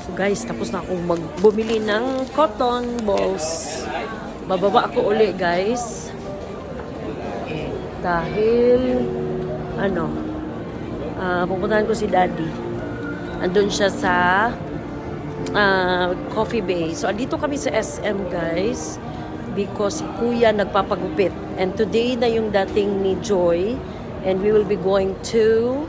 So guys, tapos na akong mag bumili ng cotton balls. Bababa ako uli guys. Dahil, ano, ah pupuntahan ko si daddy. Andun siya sa ah, Coffee Bay. So, andito kami sa SM guys because kuya nagpapagupit. And today na yung dating ni Joy and we will be going to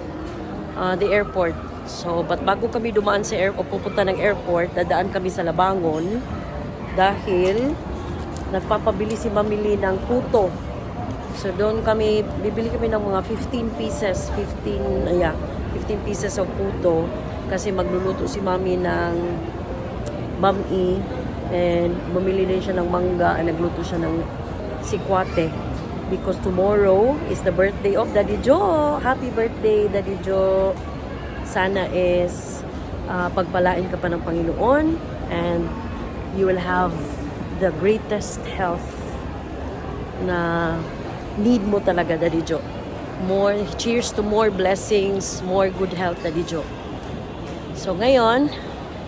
uh, the airport. So, but bago kami dumaan sa airport, pupunta ng airport, dadaan kami sa Labangon dahil nagpapabili si Mamili ng puto. So, doon kami, bibili kami ng mga 15 pieces, 15, yeah, 15 pieces of puto kasi magluluto si Mami ng mami and bumili din siya ng mangga and nagluto siya ng sikwate because tomorrow is the birthday of Daddy Joe. Happy birthday, Daddy Joe. Sana is ah, pagpalain ka pa ng Panginoon and you will have the greatest health na need mo talaga, Daddy Joe. More, cheers to more blessings, more good health, Daddy Joe. So ngayon,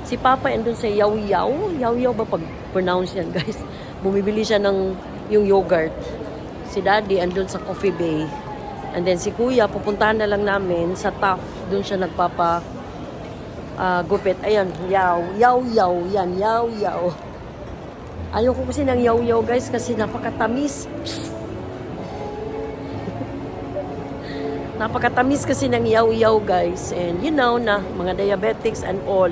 si Papa andun sa Yaw Yaw. Yaw Yaw ba pag-pronounce yan, guys? Bumibili siya ng yung yogurt. Si Daddy andun sa Coffee Bay. And then si Kuya, pupuntahan na lang namin sa TAF. Doon siya nagpapa ah, gupit. Ayan, yaw, yaw, yaw, yan, yaw, yaw. Ayoko kasi ng yaw, yaw, guys, kasi napakatamis. Napakatamis kasi ng yaw-yaw guys. And you know na, mga diabetics and all.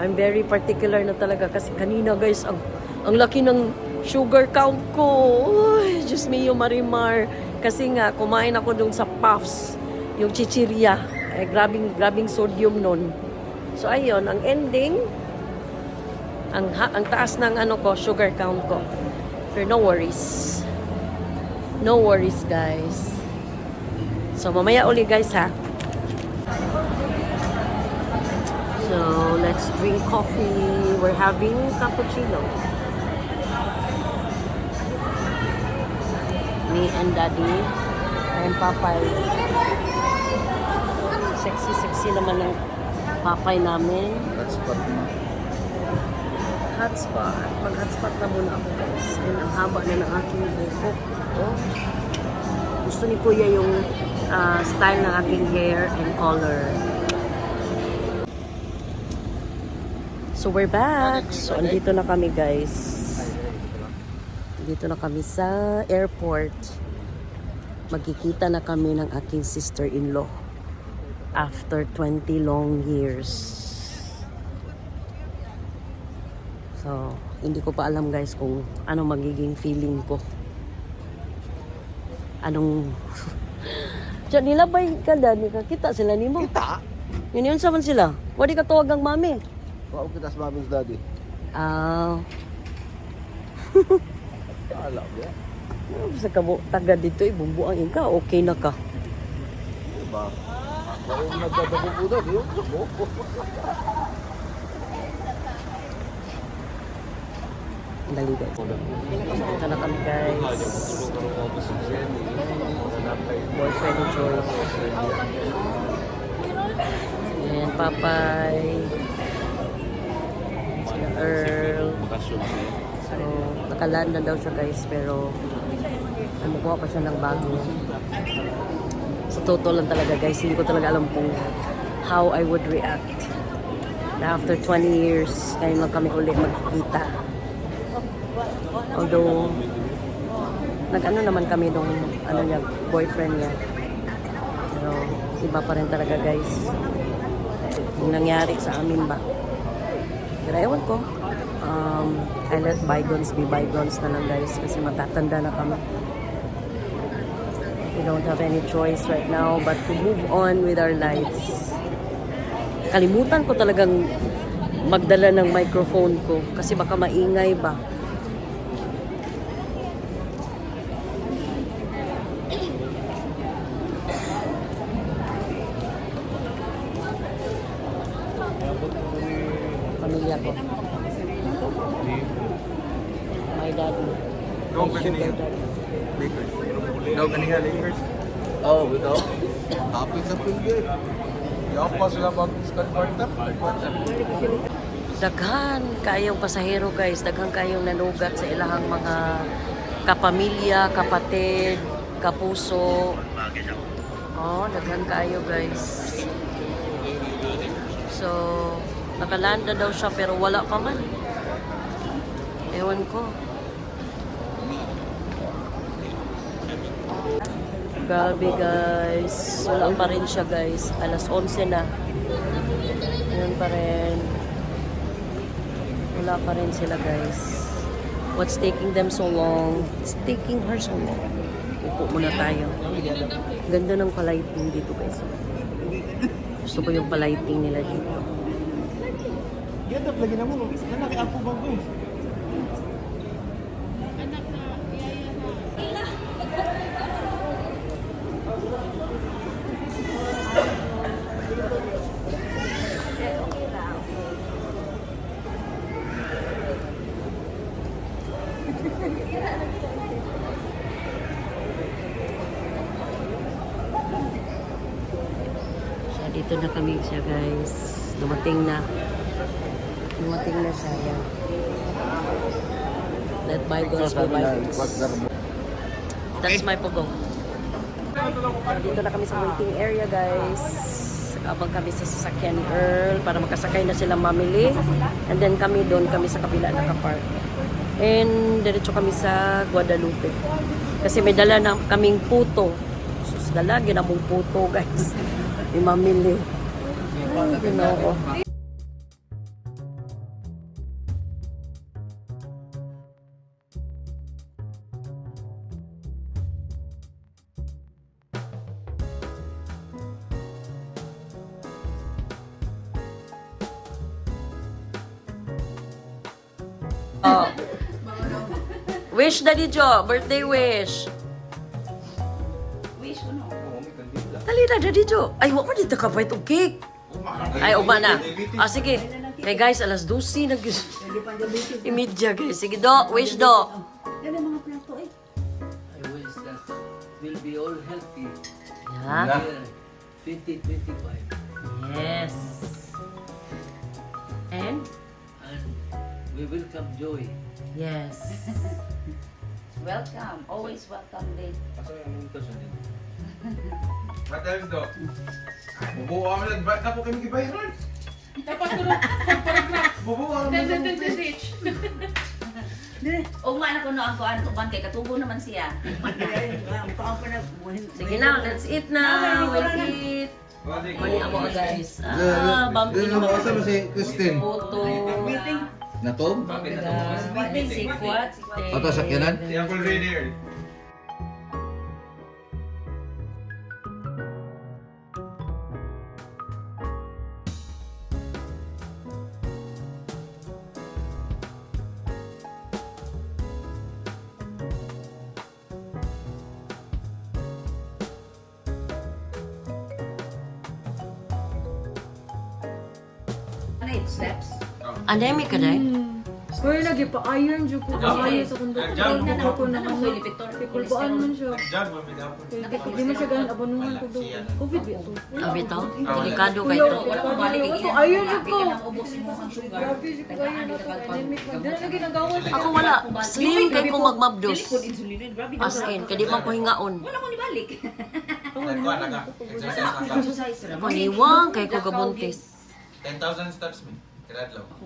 I'm very particular na talaga kasi kanina guys, ang, ang laki ng sugar count ko. Uy, Diyos mio marimar. Kasi nga, kumain ako dun sa puffs, yung chichirya. Eh, grabing, grabing sodium nun. So ayun, ang ending, ang, ha, ang taas ng ano ko, sugar count ko. Pero no worries. No worries guys. So, mamaya uli guys ha. So, let's drink coffee. We're having cappuccino. Me and Daddy and Papay. Sexy-sexy naman ng Papay namin. Hotspot mo. Hotspot. Mag-hotspot na muna ako guys. And ang haba na ng aking buhok. Oh. Gusto ni Kuya yung ah, style ng aking hair and color. So we're back. So andito na kami guys. Dito na kami sa airport. Magkikita na kami ng aking sister-in-law after 20 long years. So, hindi ko pa alam guys kung ano magiging feeling ko. Anong... Diyan nila ba ka dani ka? Kita sila ni mo. Kita? Yun yun sa man sila. Wadi ka tuwag ang mami. Wow, kita sa maming's daddy. Ah, niya. sa kamo taga dito ibumbuang ka, okay na ka. Diba? Ako yung nagdadago po doon. Yung mo. Dali guys. Dito na kami guys. Boyfriend ni Joyce. And Papay. Sila Earl. So, nakaland na daw siya guys, pero kumukuha pa siya ng bago. Sa totoo lang talaga guys, hindi ko talaga alam kung how I would react. Na after 20 years, ngayon lang kami ulit magkikita. Although, nag-ano naman kami nung ano niya, boyfriend niya. Pero iba pa rin talaga guys. Yung nangyari sa amin ba. Pero ewan ko. Um, I let bygones be bygones na lang guys kasi matatanda na kami. We don't have any choice right now but to move on with our lives. Kalimutan ko talagang magdala ng microphone ko kasi baka maingay ba. Pamilya ko. Daddy. Daw ganiha Lakers. Oh, bitaw. Hapit sa pilgrim. Yaw pa sila mag start quarter. Daghan kayong pasahero guys, daghan kayong nanugat sa ilahang mga kapamilya, kapatid, kapuso. Oh, daghan kayo guys. So, nakalanda daw siya pero wala pa man. Ewan ko. Grabe guys. Wala pa rin siya guys. Alas 11 na. Ayun pa rin. Wala pa rin sila guys. What's taking them so long? It's taking her so long. Upo muna tayo. Ganda ng palighting dito guys. Gusto ko yung palighting nila dito. Get up lagi na mo. Kana kay ako So, dito na kami siya guys. Dumating na. Dumating na siya. Yan. Let bygones be bygones. That's my pugong. Dito na kami sa waiting area, guys. Abang kami sa sasakyan Earl para makasakay na sila mamili. And then kami doon, kami sa kabila nakapark. And diretso kami sa Guadalupe. Kasi may dala na kaming puto. Sus, dala, ginamong puto, guys. May mamili. Ay, ginoo. Oh. Wish, Daddy Joe. Birthday wish. Wish ko no. Dali na, Daddy Joe. Ay, wak mo dito ka bite og cake. Ay, uma na. Ah, sige. Kay guys, alas 12 nag Imidya guys. Sige, do. Wish, do. Yan ang mga plato eh. I wish that we'll be all healthy Yeah. year 2025 Yes. And we welcome joy. Yes. Welcome. Always welcome late. Asa yung sa din. What else do? Bubuo kami. Ba't na po kami gibayaran? Dapat ko na paragraph. Bubuo kami lang. O nga na ko no ang kuan uban kay katubo naman siya. Sige na, let's eat na. We'll eat. Mani ako guys. Ah, bumpy Ano naman. ba sa si Christine? Photo. Natom? Si Kwat. Ato sakyanan? Si Uncle Rainier. Ano steps? Anemic ka dahil? Or lagi pa iron jud ko kayo sa kundo. Jam. Ko ko na Ano ano. ko lipitor Kulbaan man siya. Jag, mamidapon. Kaya Di di man siya gahan abanungan ko do. Covid ba to? Abi to? Delikado kay to. Balik ayun jud ko. Ng mo. Grabe si ko kayo na to. Dala lagi nagawa sa Ako wala. Slim kay ko magmabdos. Dili As in, kaya di man ko hingaon. Wala ko ni balik. Na na. Paniwang kay ko gabuntis. 10,000 steps, man. Kadadlaw.